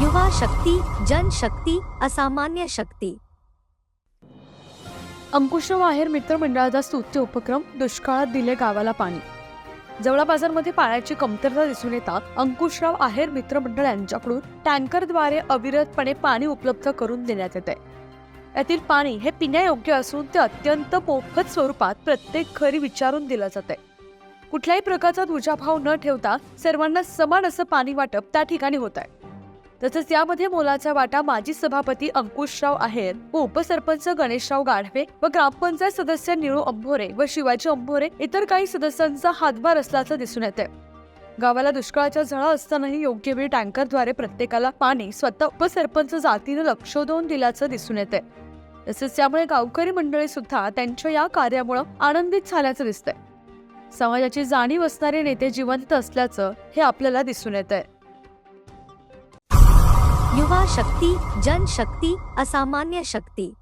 युवा शक्ती जनशक्ती असामान्य शक्ती. अंकुशराव आहेर मित्रमंडळाचा स्तुत्य उपक्रम दुष्काळात दिले गावाला पाणी. जवळा बाजारमध्ये पाण्याची कमतरता दिसून येतात अंकुशराव आहेर मित्रमंडळ यांच्याकडून टँकरद्वारे अविरतपणे पाणी उपलब्ध करून देण्यात येते यातील पाणी हे पिण्यायोग्य असून ते अत्यंत मोफत स्वरूपात प्रत्येक घरी विचारून दिलं जाते कुठल्याही प्रकारचा दुजाभाव न ठेवता सर्वांना समान असं पाणी वाटप त्या ठिकाणी होत आहे तसंच यामध्ये मोलाचा वाटा माजी सभापती अंकुशराव आहेर व उपसरपंच गणेशराव गाढवे व ग्रामपंचायत सदस्य निळू अंभोरे व शिवाजी अंभोरे इतर काही सदस्यांचा हातभार असल्याचं दिसून येते गावाला दुष्काळाच्या झळा असतानाही योग्य वेळी टँकरद्वारे प्रत्येकाला पाणी स्वतः उपसरपंच जातीनं लक्ष देऊन दिल्याचं दिसून येते तसेच त्यामुळे गावकरी मंडळी सुद्धा त्यांच्या या कार्यामुळे आनंदित झाल्याचं दिसतंय. समाजाची जाणीव असणारे नेते जिवंत असल्याचं हे आपल्याला दिसून येत आहे युवा शक्ती जनशक्ती असामान्य शक्ती.